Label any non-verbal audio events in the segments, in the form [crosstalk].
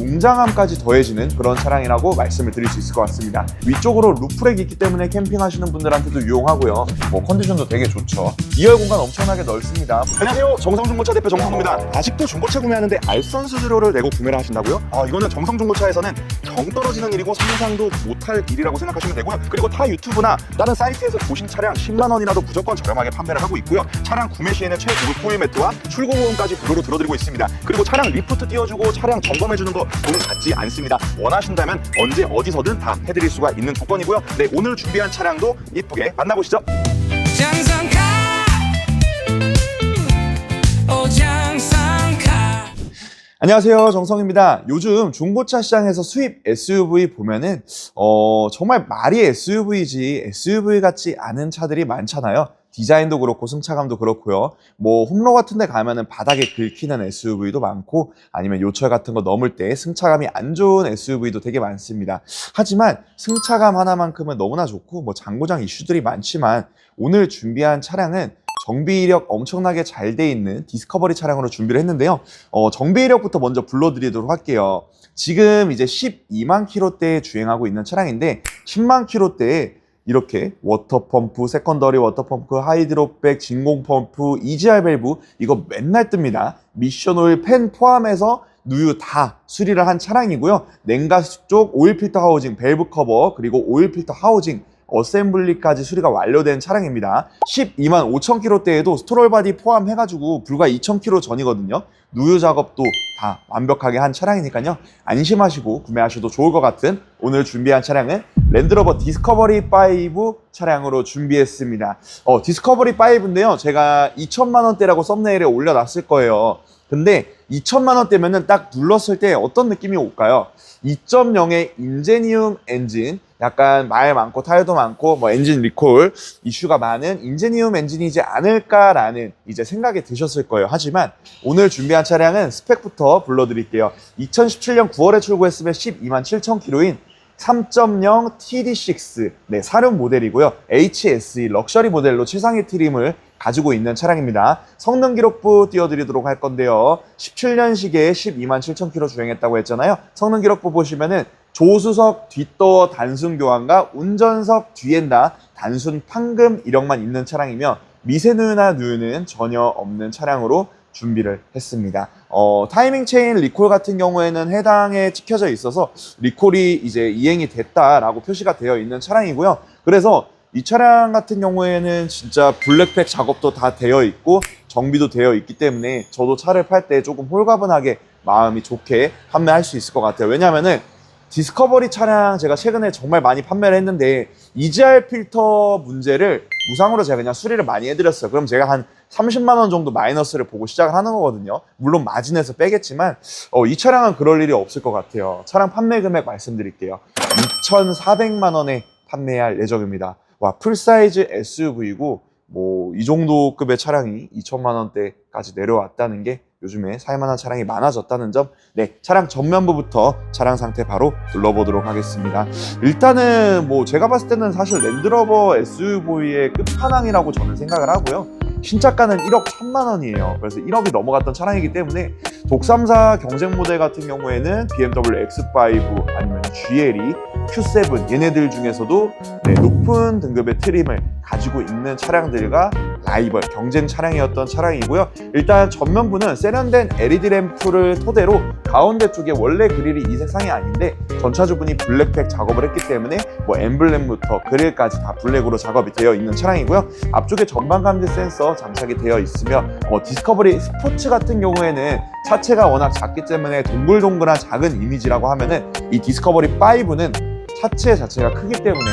웅장함까지 더해지는 그런 차량이라고 말씀을 드릴 수 있을 것 같습니다. 위쪽으로 루프렉이 있기 때문에 캠핑하시는 분들한테도 유용하고요. 뭐 컨디션도 되게 좋죠. 2열 공간 엄청나게 넓습니다. 안녕하세요. 정성중고차 대표 정성호입니다. 아직도 중고차 구매하는데 알선 수수료를 내고 구매를 하신다고요? 아, 이거는 정성중고차에서는 정 떨어지는 일이고 상상도 못할 일이라고 생각하시면 되고요. 그리고 타 유튜브나 다른 사이트에서 보신 차량 10만 원이라도 무조건 저렴하게 판매를 하고 있고요. 차량 구매 시에는 최고급 포일 매트와 출고 보험까지 무료로 들어드리고 있습니다. 그리고 차량 리프트 띄워주고 차량 점검해주는 거돈 받지 않습니다. 원하신다면 언제 어디서든 다 해드릴 수가 있는 조건이고요. 네, 오늘 준비한 차량도 이쁘게 만나보시죠. 안녕하세요 정성입니다. 요즘 중고차 시장에서 수입 SUV 보면은 어, 정말 말이 SUV지 SUV 같지 않은 차들이 많잖아요. 디자인도 그렇고 승차감도 그렇고요. 뭐 홈로 같은 데 가면은 바닥에 긁히는 SUV도 많고 아니면 요철 같은 거 넘을 때 승차감이 안 좋은 SUV도 되게 많습니다. 하지만 승차감 하나만큼은 너무나 좋고 뭐 장고장 이슈들이 많지만 오늘 준비한 차량은 정비 이력 엄청나게 잘 돼 있는 디스커버리 차량으로 준비를 했는데요. 어, 정비 이력부터 먼저 불러드리도록 할게요. 지금 이제 12만 킬로대에 주행하고 있는 차량인데 10만 킬로대에 이렇게 워터펌프, 세컨더리 워터펌프, 하이드로백, 진공펌프, EGR 밸브 이거 맨날 뜹니다. 미션 오일 팬 포함해서 누유 다 수리를 한 차량이고요. 냉가스 쪽 오일 필터 하우징, 밸브 커버, 그리고 오일 필터 하우징 어셈블리까지 수리가 완료된 차량입니다. 12만 5천 킬로대에도 스트롤 바디 포함해가지고 불과 2천 킬로 전이거든요. 누유 작업도 다 완벽하게 한 차량이니까요. 안심하시고 구매하셔도 좋을 것 같은 오늘 준비한 차량은 랜드로버 디스커버리 5 차량으로 준비했습니다. 어, 디스커버리 5인데요. 제가 2천만 원대라고 썸네일에 올려놨을 거예요. 근데 2천만 원대면은 딱 눌렀을 때 어떤 느낌이 올까요? 2.0의 인제니움 엔진, 약간 말 많고 타이어도 많고 뭐 엔진 리콜 이슈가 많은 인제니움 엔진이지 않을까라는 이제 생각이 드셨을 거예요. 하지만 오늘 준비한 차량은 스펙부터 불러드릴게요. 2017년 9월에 출고했으면 12만 7천 킬로인 3.0 TD6 네, 사륜 모델이고요. HSE 럭셔리 모델로 최상위 트림을 가지고 있는 차량입니다. 성능 기록부 띄워드리도록 할 건데요. 17년식에 12만 7천 킬로 주행했다고 했잖아요. 성능 기록부 보시면은 조수석 뒷도어 단순 교환과 운전석 뒤엔다 단순 판금 이력만 있는 차량이며 미세누유나 누유는 전혀 없는 차량으로 준비를 했습니다. 어, 타이밍 체인 리콜 같은 경우에는 해당에 찍혀져 있어서 리콜이 이제 이행이 됐다라고 표시가 되어 있는 차량이고요. 그래서 이 차량 같은 경우에는 진짜 블랙팩 작업도 다 되어 있고 정비도 되어 있기 때문에 저도 차를 팔 때 조금 홀가분하게 마음이 좋게 판매할 수 있을 것 같아요. 왜냐면은 디스커버리 차량 제가 최근에 정말 많이 판매를 했는데 EGR 필터 문제를 무상으로 제가 그냥 수리를 많이 해드렸어요. 그럼 제가 한 30만 원 정도 마이너스를 보고 시작을 하는 거거든요. 물론 마진에서 빼겠지만 어, 이 차량은 그럴 일이 없을 것 같아요. 차량 판매 금액 말씀드릴게요. 2,400만 원에 판매할 예정입니다. 와 풀사이즈 SUV이고 뭐 이 정도 급의 차량이 2천만 원대까지 내려왔다는 게 요즘에 살만한 차량이 많아졌다는 점. 네, 차량 전면부부터 차량 상태 바로 눌러보도록 하겠습니다. 일단은 뭐 제가 봤을 때는 사실 랜드러버 SUV의 끝판왕이라고 저는 생각을 하고요. 신차가는 1억 1천만 원이에요. 그래서 1억이 넘어갔던 차량이기 때문에 독삼사 경쟁 모델 같은 경우에는 BMW X5 아니면 GLE, Q7 얘네들 중에서도 네, 높은 등급의 트림을 가지고 있는 차량들과 라이벌 경쟁 차량이었던 차량이고요. 일단 전면부는 세련된 LED 램프를 토대로 가운데 쪽에 원래 그릴이 이 색상이 아닌데 전차주분이 블랙팩 작업을 했기 때문에 뭐 엠블렘부터 그릴까지 다 블랙으로 작업이 되어 있는 차량이고요. 앞쪽에 전방 감지 센서 장착이 되어 있으며 어, 디스커버리 스포츠 같은 경우에는 차체가 워낙 작기 때문에 동글동글한 작은 이미지라고 하면은 이 디스커버 리 5는 차체 자체가 크기 때문에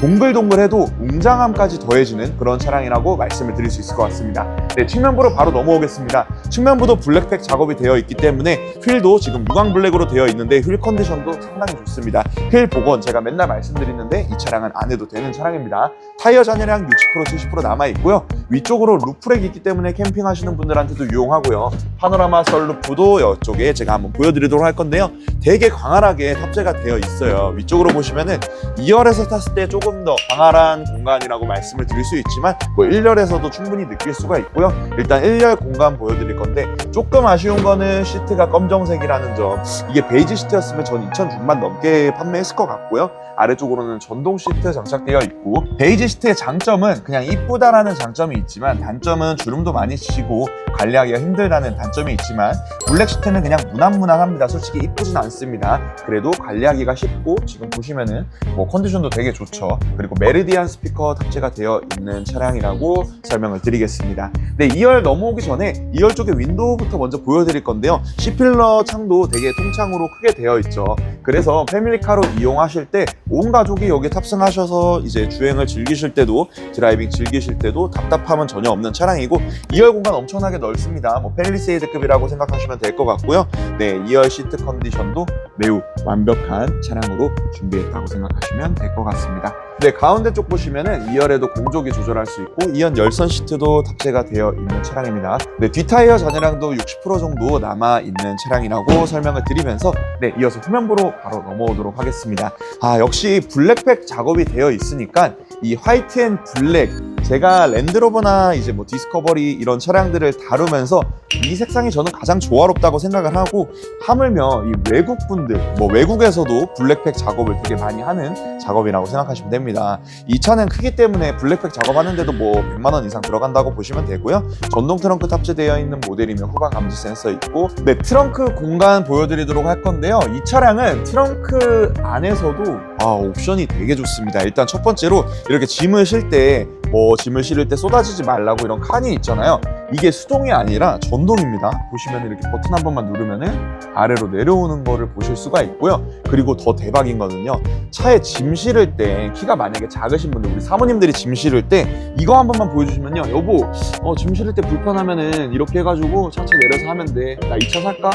동글동글해도 웅장함까지 더해지는 그런 차량이라고 말씀을 드릴 수 있을 것 같습니다. 네, 측면부로 바로 넘어오겠습니다. 측면부도 블랙팩 작업이 되어 있기 때문에 휠도 지금 무광 블랙으로 되어 있는데 휠 컨디션도 상당히 좋습니다. 휠 복원 제가 맨날 말씀드리는데 이 차량은 안 해도 되는 차량입니다. 타이어 잔여량 60% 70% 남아 있고요. 위쪽으로 루프렉이 있기 때문에 캠핑하시는 분들한테도 유용하고요. 파노라마 썰루프도 이쪽에 제가 한번 보여드리도록 할 건데요. 되게 광활하게 탑재가 되어 있어요. 위쪽으로 보시면은 2열에서 탔을 때 조금 더 광활한 공간이라고 말씀을 드릴 수 있지만 뭐 1열에서도 충분히 느낄 수가 있고요. 일단 1열 공간 보여드릴 건데 조금 아쉬운 거는 시트가 검정색이라는 점. 이게 베이지 시트였으면 전 2,000주만 넘게 판매했을 것 같고요. 아래쪽으로는 전동 시트 장착되어 있고 베이지 시트의 장점은 그냥 이쁘다라는 장점이 있지만 단점은 주름도 많이 치고 관리하기가 힘들다는 단점이 있지만 블랙 시트는 그냥 무난무난합니다. 솔직히 이쁘진 않습니다. 그래도 관리하기가 쉽고 지금 보시면은 뭐 컨디션도 되게 좋죠. 그리고 메르디안 스피커 탑재가 되어 있는 차량이라고 설명을 드리겠습니다. 네, 2열 넘어오기 전에 2열 쪽에 윈도우부터 먼저 보여드릴 건데요. C필러 창도 되게 통창으로 크게 되어 있죠. 그래서 패밀리카로 이용하실 때 온 가족이 여기 탑승하셔서 이제 주행을 즐기실 때도 드라이빙 즐기실 때도 답답 함은 전혀 없는 차량이고 2열 공간 엄청나게 넓습니다. 뭐 펠리세이드급이라고 생각하시면 될 것 같고요. 네, 2열 시트 컨디션도 매우 완벽한 차량으로 준비했다고 생각하시면 될 것 같습니다. 네, 가운데 쪽 보시면은 2열에도 공조기 조절할 수 있고 2열 열선 시트도 탑재가 되어 있는 차량입니다. 네, 뒷타이어 잔해량도 60% 정도 남아 있는 차량이라고 설명을 드리면서 네, 이어서 후면부로 바로 넘어오도록 하겠습니다. 아, 역시 블랙백 작업이 되어 있으니까 이 화이트 앤 블랙 제가 랜드로버나 이제 뭐 디스커버리 이런 차량들을 다루면서 이 색상이 저는 가장 조화롭다고 생각을 하고 하물며 이 외국 분들 뭐 외국에서도 블랙팩 작업을 되게 많이 하는 작업이라고 생각하시면 됩니다. 이 차는 크기 때문에 블랙팩 작업하는데도 뭐 100만 원 이상 들어간다고 보시면 되고요. 전동 트렁크 탑재되어 있는 모델이면 후방 감지 센서 있고 네 트렁크 공간 보여드리도록 할 건데요. 이 차량은 트렁크 안에서도 아 옵션이 되게 좋습니다. 일단 첫 번째로 이렇게 짐을 실때 뭐 짐을 실을 때 쏟아지지 말라고 이런 칸이 있잖아요. 이게 수동이 아니라 전동입니다. 보시면 이렇게 버튼 한 번만 누르면은 아래로 내려오는 거를 보실 수가 있고요. 그리고 더 대박인 거는요. 차에 짐 실을 때 키가 만약에 작으신 분들 우리 사모님들이 짐 실을 때 이거 한 번만 보여주시면요. 여보, 어, 짐 실을 때 불편하면은 이렇게 해가지고 차체 내려서 하면 돼. 나 이 차 살까?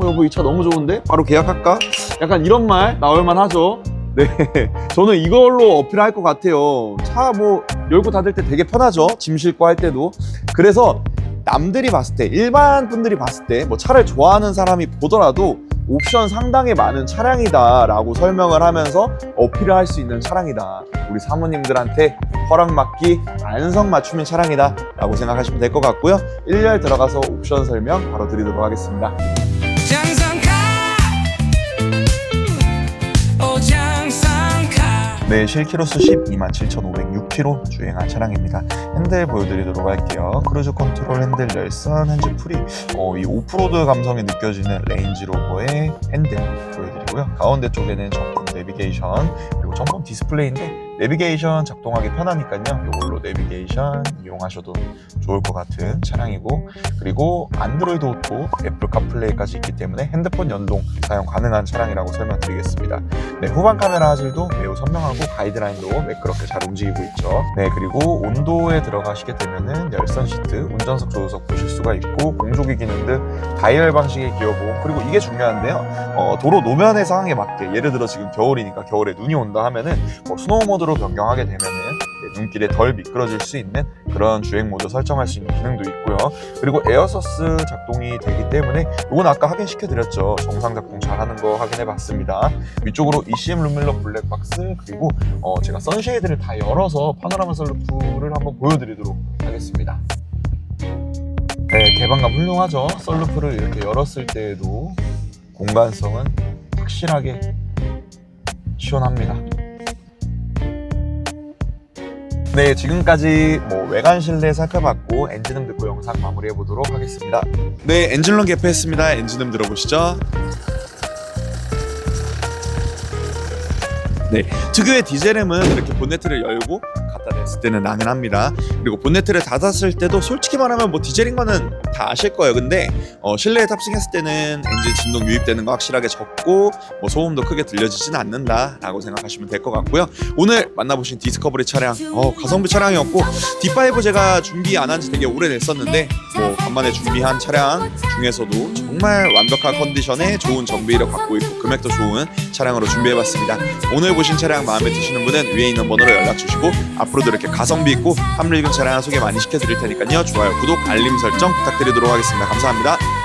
어, 여보 이 차 너무 좋은데? 바로 계약할까? 약간 이런 말 나올 만 하죠. 네, [laughs] 저는 이걸로 어필할 것 같아요. 차 뭐 열고 닫을 때 되게 편하죠. 짐 싣고 할 때도. 그래서 남들이 봤을 때, 일반 분들이 봤을 때, 뭐 차를 좋아하는 사람이 보더라도 옵션 상당히 많은 차량이다라고 설명을 하면서 어필을 할 수 있는 차량이다. 우리 사모님들한테 허락받기 안성맞춤인 차량이다라고 생각하시면 될 것 같고요. 1열 들어가서 옵션 설명 바로 드리도록 하겠습니다. 장성 네, 실키로수 12만 7,506km 주행한 차량입니다. 핸들 보여드리도록 할게요. 크루즈 컨트롤 핸들 열선, 핸즈 프리. 어, 이 오프로드 감성이 느껴지는 레인지로버의 핸들 보여드리고요. 가운데 쪽에는 정품 내비게이션, 그리고 정품 디스플레이인데 내비게이션 작동하기 편하니까요. 이걸로 내비게이션 이용하셔도 좋을 것 같은 차량이고 그리고 안드로이드 오토, 애플 카플레이까지 있기 때문에 핸드폰 연동 사용 가능한 차량이라고 설명드리겠습니다. 네, 후방 카메라 화질도 매우 선명하고 가이드라인도 매끄럽게 잘 움직이고 있죠. 네, 그리고 온도에 들어가시게 되면은 열선 시트, 운전석 조수석 보실 수가 있고 공조기 기능 등 다이얼 방식의 기어봉 그리고 이게 중요한데요. 어, 도로 노면의 상황에 맞게 예를 들어 지금 겨울이니까 겨울에 눈이 온다 하면은 뭐 스노우 모드 로 변경하게 되면은 네, 눈길에 덜 미끄러질 수 있는 그런 주행 모드 설정할 수 있는 기능도 있고요. 그리고 에어서스 작동이 되기 때문에 이건 아까 확인시켜 드렸죠. 정상 작동 잘하는 거 확인해 봤습니다. 위쪽으로 ECM 룸밀러 블랙박스 그리고 어, 제가 선쉐이드를 다 열어서 파노라마 썰루프를 한번 보여드리도록 하겠습니다. 네, 개방감 훌륭하죠. 썰루프를 이렇게 열었을 때에도 공간성은 확실하게 시원합니다. 네, 지금까지 뭐 외관 실내 살펴봤고 엔진음 듣고 영상 마무리해 보도록 하겠습니다. 네, 엔진룸 개폐했습니다. 엔진음 들어보시죠. 네, 특유의 디젤음은 이렇게 본네트를 열고 갖다 댔을 때는 나는합니다. 그리고 본네트를 닫았을 때도 솔직히 말하면 뭐 디젤인 거는 다 아실 거예요. 근데 어, 실내에 탑승했을 때는 엔진 진동 유입되는 거 확실하게 적고 뭐 소음도 크게 들려지진 않는다라고 생각하시면 될 것 같고요. 오늘 만나보신 디스커버리 차량, 어, 가성비 차량이었고 D5 제가 준비 안 한 지 되게 오래됐었는데 뭐 간만에 준비한 차량 중에서도 정말 완벽한 컨디션에 좋은 정비를 갖고 있고 금액도 좋은 차량으로 준비해봤습니다. 오늘 보신 차량 마음에 드시는 분은 위에 있는 번호로 연락 주시고 앞으로도 이렇게 가성비 있고 합리 있는 차량 소개 많이 시켜드릴 테니까요. 좋아요, 구독, 알림 설정 부탁드리도록 하겠습니다. 감사합니다.